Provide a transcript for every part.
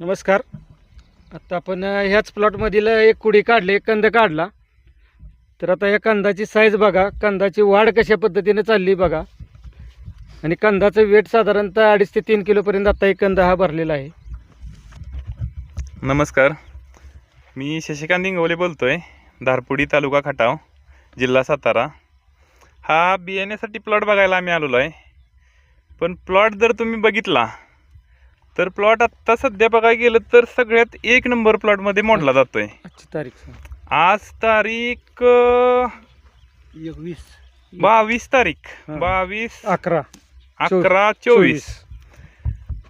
नमस्कार. आता आपण ह्याच प्लॉटमधील एक कुडी काढली एक कंद काढला. तर आता या कंदाची साईज बघा. कंदाची वाढ कशा पद्धतीने चालली बघा. आणि कंदाचं वेट साधारणतः अडीच ते तीन किलोपर्यंत आता एक कंद हा भरलेला आहे. नमस्कार. मी शशिकांत इंगवले बोलतोय. धारपुडी तालुका खटाव जिल्हा सातारा. हा बियाण्यासाठी प्लॉट बघायला आम्ही आलेलो आहे. पण प्लॉट जर तुम्ही बघितला तर प्लॉट आत्ता सध्या बघायला गेलं तर सगळ्यात एक नंबर प्लॉटमध्ये मोडला जातोय. आजची तारीख. आज तारीख अं, एकवीस. बावीस तारीख. हा. बावीस अकरा. अकरा चोवीस.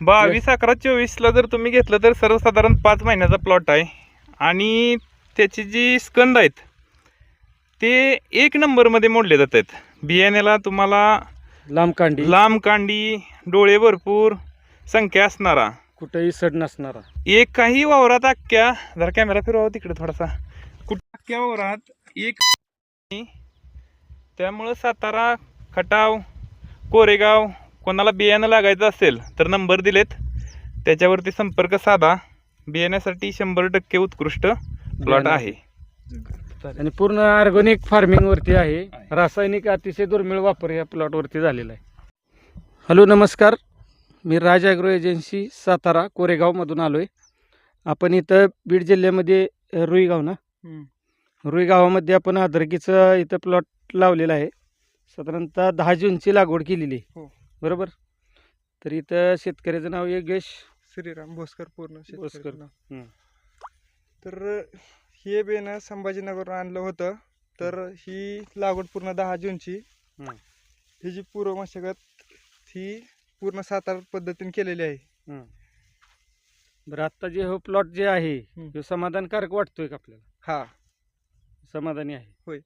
बावीस अकरा चोवीसला जर तुम्ही घेतलं तर सर्वसाधारण पाच महिन्याचा प्लॉट आहे. आणि त्याची जी स्कंद आहेत ते एक नंबरमध्ये मोडले जात आहेत बियाण्याला तुम्हाला लांब कांडी. लांब कांडी डोळे भरपूर संख्या असणारा. कुठेही सड नसणारा. एक काही वावरात अख्ख्या जरा कॅमेरा फिरवा तिकडे थोडासा. कुठं अख्ख्या वावरात एक त्यामुळं सातारा खटाव कोरेगाव कोणाला बियाणं लागायचं असेल तर नंबर दिलेत. त्याच्यावरती संपर्क साधा. बियाण्यासाठी शंभर टक्के उत्कृष्ट प्लॉट. आहे. आणि पूर्ण ऑर्गॅनिक फार्मिंग वरती आहे. रासायनिक अतिशय दुर्मिळ वापर या प्लॉट वरती झालेला आहे. हॅलो नमस्कार. मी राज ॲग्रो एजन्सी सातारा कोरेगावमधून आलो आहे आपण इथं बीड जिल्ह्यामध्ये अ, रुई गाव ना? रुई गावामध्ये आपण अदरकीचं इथं प्लॉट लावलेला आहे. साधारणतः दहा जूनची लागवड केलेली हो. बरोबर? तर इथं शेतकऱ्याचं नाव योगेश श्रीराम भोसकर पूर्ण भोसकर. नाव. तर हे बेन संभाजीनगरवरून आणलं होतं. तर ही लागवड पूर्ण दहा जूनची. हं. ही जी पूर्व मशागत ही पूर्ण सातारा पद्धतीने केलेली आहे. हं. बरं आत्ता जे हो प्लॉट जे आहे हं. तो समाधानकारक वाटतोय का आपल्याला? हा. समाधानी आहे. होय.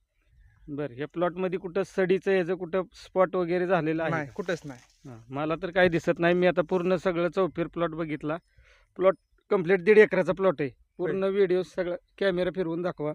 बरं ह्या प्लॉटमध्ये कुठं सडीचं याचं कुठं स्पॉट वगैरे झालेलं आहे नाही का? कुठंच नाही. हां, मला तर काही दिसत नाही. मी आता पूर्ण सगळं चौफेर प्लॉट बघितला. प्लॉट कंप्लीट दीड एकराचा प्लॉट आहे. पूर्ण व्हिडिओ सगळं कॅमेरा फिरवून दाखवा.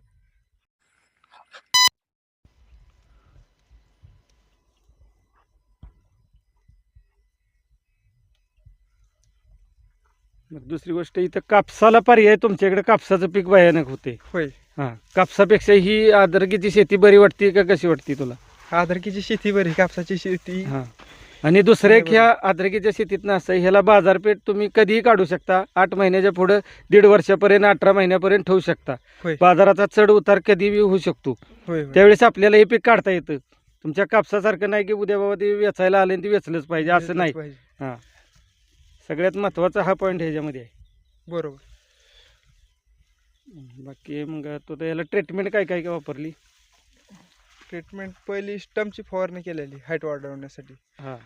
मग दुसरी गोष्ट इथं कापसाला पर्याय तुमच्याकडे कापसाचं पीक भयानक होते. होय. हां कापसापेक्षा ही आदरकीची शेती बरी वाटते का कशी वाटते तुला? आदरकीची शेती बरी कापसाची शेती. हां. आणि दुसऱ्या एक. ह्या आद्रकीच्या शेतीत असं ह्याला बाजारपेठ तुम्ही कधीही काढू शकता. आठ महिन्याच्या पुढं दीड वर्षापर्यंत अठरा महिन्यापर्यंत ठेवू शकता. होय. बाजाराचा चढ उतार कधीही होऊ शकतो. होय होय. त्यावेळेस आपल्याला हे पीक काढता येतं. तुमच्या कापसासारखं नाही की उद्या बाबा ते वेचायला आले आणि ते वेचलंच पाहिजे असं नाही. पाहिजे. हां. सगळ्यात महत्त्वाचा हा पॉईंट ह्याच्यामध्ये. आहे बरोबर बाकी मग तो तर याला ट्रीटमेंट काय काय काय वापरली? ट्रीटमेंट पहिली स्टमची फवारणी केलेली हाईट वाढवण्यासाठी. हां.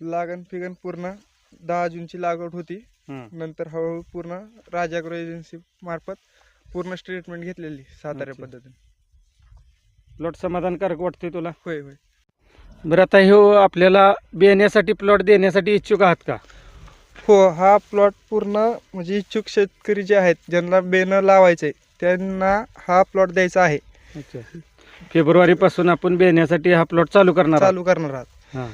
लागण फिगन पूर्ण दहा जूनची लागवड होती. नंतर हळूहळू पूर्ण राजाग्रो एजन्सी मार्फत पूर्ण ट्रीटमेंट घेतलेली सातारा. पद्धतीने. प्लॉट समाधानकारक वाटतोय तुला? होय होय. बरं आता ह्यो आपल्याला बियाण्यासाठी प्लॉट देण्यासाठी इच्छुक आहात का? हो हा प्लॉट पूर्ण म्हणजे इच्छुक शेतकरी जे आहेत ज्यांना बेनं लावायचे त्यांना हा प्लॉट द्यायचा आहे. अच्छा. फेब्रुवारीपासून आपण बेण्यासाठी हा प्लॉट चालू करणार. चालू करणार आहात. हां.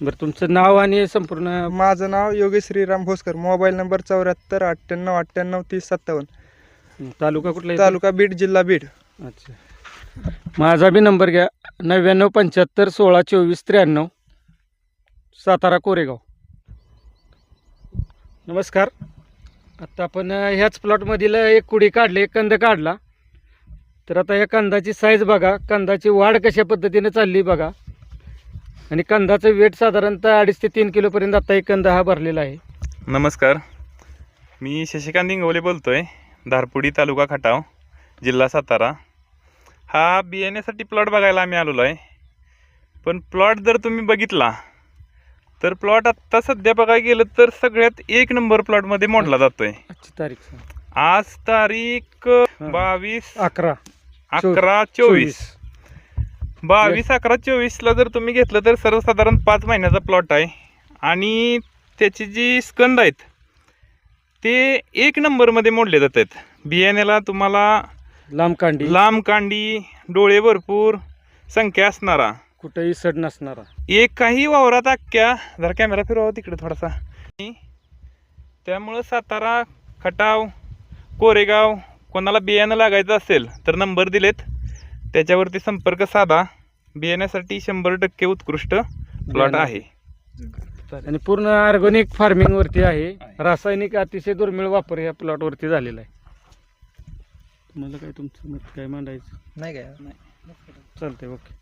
बरं तुमचं नाव आणि संपूर्ण माझं नाव योगेश श्रीराम भोसकर मोबाईल नंबर चौऱ्याहत्तर अठ्ठ्याण्णव अठ्ठ्याण्णव तीस सत्तावन्न. तालुका कुठला येतो? तालुका बीड जिल्हा बीड. अच्छा. माझा बी नंबर घ्या नव्याण्णव पंच्याहत्तर सोळा चोवीस त्र्याण्णव सातारा कोरेगाव. नमस्कार. आता आपण ह्याच प्लॉटमधील एक कुडी काढली एक कंद काढला. तर आता या कंदाची साईज बघा. कंदाची वाढ कशा पद्धतीने चालली बघा. आणि कंदाचं वेट साधारणतः अडीच ते तीन किलोपर्यंत आता एक कंद हा भरलेला आहे. नमस्कार. मी शशिकांत इंगवले आहे धारपुडी तालुका खटाव जिल्हा सातारा. हा बियाण्यासाठी प्लॉट बघायला आम्ही आलेलो आहे. पण प्लॉट जर तुम्ही बघितला तर प्लॉट आत्ता सध्या बघायला गेलं तर सगळ्यात एक नंबर प्लॉटमध्ये मोडला जातोय. आजची तारीख सांग. आज तारीख. बावीस अकरा. अकरा चोवीस. बावीस अकरा चोवीसला जर तुम्ही घेतलं तर सर्वसाधारण पाच महिन्याचा प्लॉट आहे. आणि त्याची जी स्कंद आहेत ते एक नंबरमध्ये मोडले जात आहेत बियाण्याला तुम्हाला लांब कांडी. लांब कांडी डोळे भरपूर संख्या असणारा. कुठेही सड नसणारा. एक काही वावरात अख्ख्या जरा कॅमेरा फिरवा तिकडे थोडासा. त्यामुळं सातारा खटाव कोरेगाव कोणाला बियाणं लागायचं असेल तर नंबर दिलेत. त्याच्यावरती संपर्क साधा. बियाण्यासाठी शंभर टक्के उत्कृष्ट प्लॉट. आहे. आणि पूर्ण ऑर्गॅनिक फार्मिंग वरती आहे. रासायनिक अतिशय दुर्मिळ वापर या प्लॉट वरती झालेला आहे. तुम्हाला काय तुमचं मत काय मांडायचं? नाही काय. चालतंय ओके.